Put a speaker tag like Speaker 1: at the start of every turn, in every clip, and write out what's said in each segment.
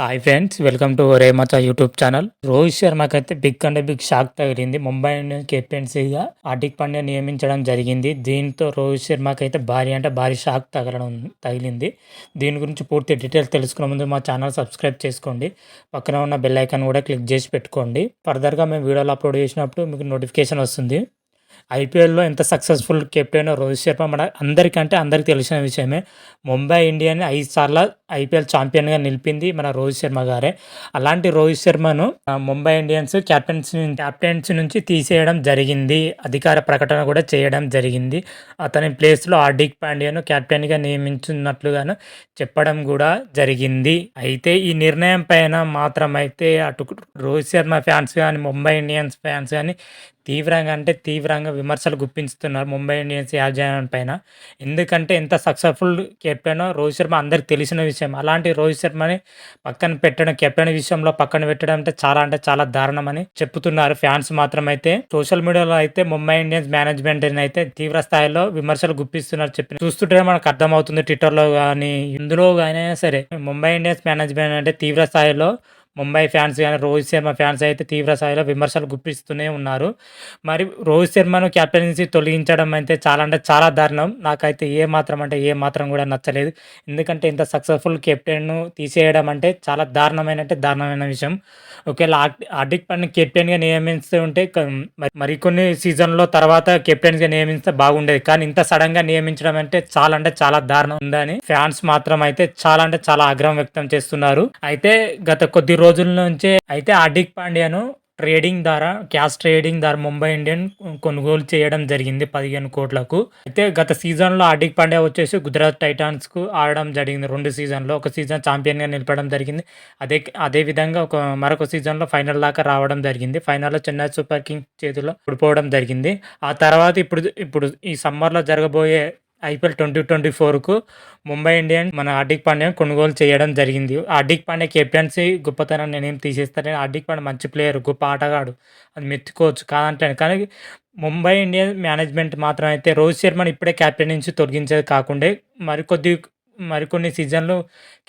Speaker 1: Hi friends welcome to రేమచ YouTube channel Rohit శర్మకి అయితే బిగ్ అంటే బిగ్ షాక్ తగిలింది. ముంబై ఇండియన్స్ కెప్టెన్సీగా హార్దిక్ పాండ్యా నియమించడం జరిగింది. దీంతో రోహిత్ శర్మకి అయితే భారీ అంటే భారీ షాక్ తగలడం తగిలింది. దీని గురించి పూర్తి డీటెయిల్స్ తెలుసుకునే ముందు మా ఛానల్ సబ్స్క్రైబ్ చేసుకోండి. పక్కన ఉన్న బెల్ ఐకాన్ కూడా క్లిక్ చేసి పెట్టుకోండి. ఫర్దర్గా మేము వీడియోలు అప్లోడ్ చేసినప్పుడు మీకు నోటిఫికేషన్ వస్తుంది. ఐపీఎల్లో ఎంత సక్సెస్ఫుల్ కెప్టెన్ రోహిత్ శర్మ మన అందరికంటే అందరికి తెలిసిన విషయమే. ముంబై ఇండియన్ ఐదు సార్లు ఐపీఎల్ ఛాంపియన్గా నిలిపింది మన రోహిత్ శర్మ గారే. అలాంటి రోహిత్ శర్మను ముంబై ఇండియన్స్ క్యాప్టెన్స్ క్యాప్టెన్స్ నుంచి తీసేయడం జరిగింది. అధికార ప్రకటన కూడా చేయడం జరిగింది. అతని ప్లేస్లో హార్దిక్ పాండ్యాను కెప్టెన్గా నియమించున్నట్లుగాను చెప్పడం కూడా జరిగింది. అయితే ఈ నిర్ణయం పైన మాత్రం అయితే అటు రోహిత్ శర్మ ఫ్యాన్స్ కానీ ముంబై ఇండియన్స్ ఫ్యాన్స్ కానీ తీవ్రంగా అంటే తీవ్రంగా విమర్శలు గుప్పించుతున్నారు ముంబై ఇండియన్స్ యాజమాన్యం పైన. ఎందుకంటే ఎంత సక్సెస్ఫుల్ కెప్టెన్ రోహిత్ శర్మ అందరికి తెలిసిన విషయం. అలాంటి రోహిత్ శర్మని పక్కన పెట్టడం కెప్టెన్ విషయంలో పక్కన పెట్టడం అంటే చాలా అంటే చాలా దారుణమని చెప్తున్నారు ఫ్యాన్స్ మాత్రం అయితే సోషల్ మీడియాలో అయితే ముంబై ఇండియన్స్ మేనేజ్మెంట్ అయితే తీవ్ర స్థాయిలో విమర్శలు గుప్పిస్తున్నారు చెప్పి. చూస్తుంటే మనకు అర్థమవుతుంది ట్విట్టర్లో కానీ ఇందులో కానీ సరే ముంబై ఇండియన్స్ మేనేజ్మెంట్ అంటే తీవ్ర స్థాయిలో ముంబై ఫ్యాన్స్ కానీ రోహిత్ శర్మ ఫ్యాన్స్ అయితే తీవ్ర స్థాయిలో విమర్శలు గుప్పిస్తూనే ఉన్నారు. మరి రోహిత్ శర్మను కెప్టెన్సీ తొలగించడం అయితే చాలా అంటే చాలా దారుణం. నాకైతే ఏ మాత్రం అంటే ఏ మాత్రం కూడా నచ్చలేదు. ఎందుకంటే ఇంత సక్సెస్ఫుల్ కెప్టెన్ను తీసేయడం అంటే చాలా దారుణమైన అంటే దారుణమైన విషయం. ఒకవేళ హార్దిక్ పని కెప్టెన్గా నియమిస్తూ ఉంటే మరికొన్ని సీజన్లో తర్వాత కెప్టెన్గా నియమిస్తే బాగుండేది. కానీ ఇంత సడన్గా నియమించడం అంటే చాలా అంటే చాలా దారుణం ఉందని ఫ్యాన్స్ మాత్రం అయితే చాలా అంటే చాలా ఆగ్రహం వ్యక్తం చేస్తున్నారు. అయితే గత కొద్ది రోజులు రోజుల నుంచే అయితే హార్దిక్ పాండ్యాను ట్రేడింగ్ ద్వారా క్యాష్ ట్రేడింగ్ ద్వారా ముంబై ఇండియన్ కొనుగోలు చేయడం జరిగింది పదిహేను కోట్లకు. అయితే గత సీజన్లో హార్దిక్ పాండ్యా వచ్చేసి గుజరాత్ టైటాన్స్కు ఆడడం జరిగింది. రెండు సీజన్లో ఒక సీజన్ ఛాంపియన్గా నిలపడం జరిగింది. అదే అదే విధంగా ఒక మరొక సీజన్లో ఫైనల్ దాకా రావడం జరిగింది. ఫైనల్లో చెన్నై సూపర్ కింగ్స్ చేతిలో ఓడిపోవడం జరిగింది. ఆ తర్వాత ఇప్పుడు ఇప్పుడు ఈ సమ్మర్లో జరగబోయే ఐపీఎల్ ట్వంటీ ట్వంటీ ఫోర్కు ముంబై ఇండియన్స్ మన హార్దిక్ పాండ్యాను కొనుగోలు చేయడం జరిగింది. హార్దిక్ పాండ్యా కెప్టెన్సీ గొప్పతనం నేనేం తీసేస్తాను. హార్దిక్ పాండ్యా మంచి ప్లేయర్ గొప్ప ఆటగాడు. అది మెచ్చుకోవచ్చు కాదంటే కానీ ముంబై ఇండియన్ మేనేజ్మెంట్ మాత్రం అయితే రోహిత్ శర్మని ఇప్పుడే కెప్టెన్ నుంచి తొలగించేది కాకుండా మరికొద్ది మరికొన్ని సీజన్లు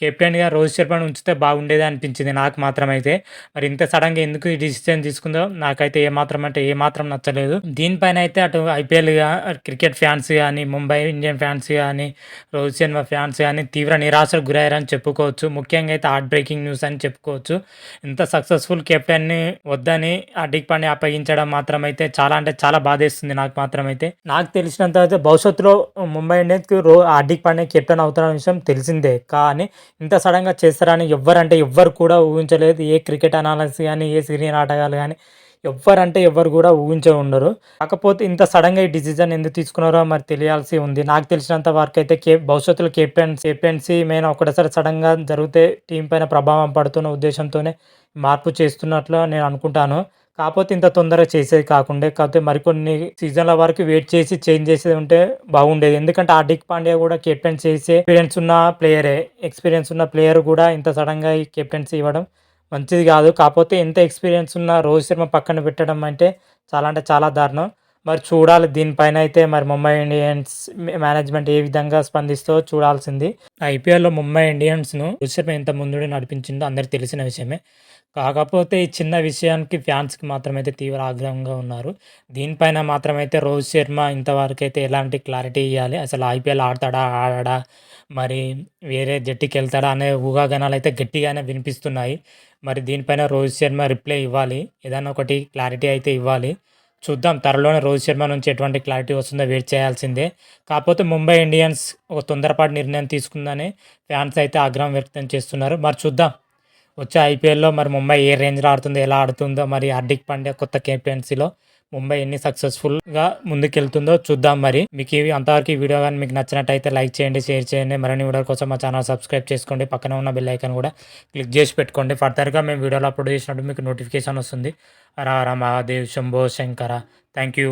Speaker 1: కెప్టెన్గా రోహిత్ శర్మను ఉంచితే బాగుండేది అనిపించింది నాకు మాత్రమైతే. మరి ఇంత సడన్గా ఎందుకు ఈ డిసిషన్ తీసుకుందో నాకైతే ఏమాత్రం అంటే ఏమాత్రం నచ్చలేదు. దీనిపైన అయితే అటు ఐపీఎల్గా క్రికెట్ ఫ్యాన్స్ కానీ ముంబై ఇండియన్ ఫ్యాన్స్ కానీ రోహిత్ శర్మ ఫ్యాన్స్ కానీ తీవ్ర నిరాశకు గురయ్యారని చెప్పుకోవచ్చు. ముఖ్యంగా అయితే హార్ట్ బ్రేకింగ్ న్యూస్ అని చెప్పుకోవచ్చు. ఇంత సక్సెస్ఫుల్ కెప్టెన్ని వద్దని హార్దిక్ పని అప్పగించడం మాత్రం అయితే చాలా అంటే చాలా బాధేస్తుంది నాకు మాత్రం అయితే నాకు తెలిసినంత అయితే భవిష్యత్తులో ముంబై ఇండియన్స్కి రో హార్దిక్ పాండే కెప్టెన్ అవుతారని విషయం తెలిసిందే. కానీ ఇంత సడన్గా చేస్తారని ఎవ్వరంటే ఎవ్వరు కూడా ఊహించలేదు. ఏ క్రికెట్ అనాలిసిస్ కానీ ఏ సీనియర్ ఆటగాళ్ళు కానీ ఎవ్వరంటే ఎవ్వరు కూడా ఊహించే ఉండరు. కాకపోతే ఇంత సడన్గా ఈ డిసిజన్ ఎందుకు తీసుకున్నారో మరి తెలియాల్సి ఉంది. నాకు తెలిసినంత వరకు అయితే కే భవిష్యత్తులో కెప్టెన్ కెప్టెన్సీ మెయిన్ ఒకటేసారి సడన్గా జరిగితే టీం పైన ప్రభావం పడుతున్న ఉద్దేశంతోనే మార్పు చేస్తున్నట్లు నేను అనుకుంటాను. కాకపోతే ఇంత తొందరగా చేసేది కాకుండా కాకపోతే మరికొన్ని సీజన్ల వరకు వెయిట్ చేసి చేంజ్ చేసేది ఉంటే బాగుండేది. ఎందుకంటే హార్దిక్ పాండ్యా కూడా కెప్టెన్ చేసే ఎక్స్పీరియన్స్ ఉన్న ప్లేయరే ఎక్స్పీరియన్స్ ఉన్న ప్లేయర్ కూడా ఇంత సడన్గా ఈ కెప్టెన్సీ ఇవ్వడం మంచిది కాదు. కాకపోతే ఎంత ఎక్స్పీరియన్స్ ఉన్న రోహిత్ శర్మ పక్కన పెట్టడం అంటే చాలా అంటే చాలా దారుణం. మరి చూడాలి దీనిపైన అయితే మరి ముంబై ఇండియన్స్ మేనేజ్మెంట్ ఏ విధంగా స్పందిస్తో చూడాల్సింది. ఐపీఎల్లో ముంబై ఇండియన్స్ను రోహిత్ ఎంత ముందు నడిపించిందో అందరికి తెలిసిన విషయమే. కాకపోతే ఈ చిన్న విషయానికి ఫ్యాన్స్కి మాత్రమైతే తీవ్ర ఆగ్రహంగా ఉన్నారు. దీనిపైన మాత్రమైతే రోహిత్ శర్మ ఇంతవరకు అయితే ఎలాంటి క్లారిటీ ఇవ్వాలి అసలు ఐపీఎల్ ఆడతాడా ఆడడా? మరి వేరే జట్టుకి వెళ్తాడా అనే ఊహాగానాలు అయితే గట్టిగానే వినిపిస్తున్నాయి. మరి దీనిపైన రోహిత్ శర్మ రిప్లై ఇవ్వాలి. ఏదైనా ఒకటి క్లారిటీ అయితే ఇవ్వాలి. చూద్దాం. త్వరలోనే రోహిత్ శర్మ నుంచి ఎటువంటి క్లారిటీ వస్తుందో వెయిట్ చేయాల్సిందే. కాకపోతే ముంబై ఇండియన్స్ ఒక తొందరపాటు నిర్ణయం తీసుకుందని ఫ్యాన్స్ అయితే ఆగ్రహం వ్యక్తం చేస్తున్నారు. మరి చూద్దాం. వచ్చే ఐపీఎల్లో మరి ముంబై ఏ రేంజ్లో ఆడుతుందో ఎలా ఆడుతుందో మరి హార్దిక్ పాండ్యా కొత్త కెప్టెన్సీలో ముంబై ఎన్ని సక్సెస్ఫుల్గా ముందుకెళ్తుందో చూద్దాం మరి. మీకు ఇవి అంతవరకు ఈ వీడియో కానీ మీకు నచ్చినట్టయితే లైక్ చేయండి షేర్ చేయండి. మరిన్ని వీడియో కోసం మా ఛానల్ సబ్స్క్రైబ్ చేసుకోండి. పక్కన ఉన్న బెల్ ఐకాన్ కూడా క్లిక్ చేసి పెట్టుకోండి. ఫర్దర్గా మేము వీడియోలో అప్లోడ్ చేసినట్టు మీకు నోటిఫికేషన్ వస్తుంది. రా మహాదేవ్ శంభో శంకర. Thank you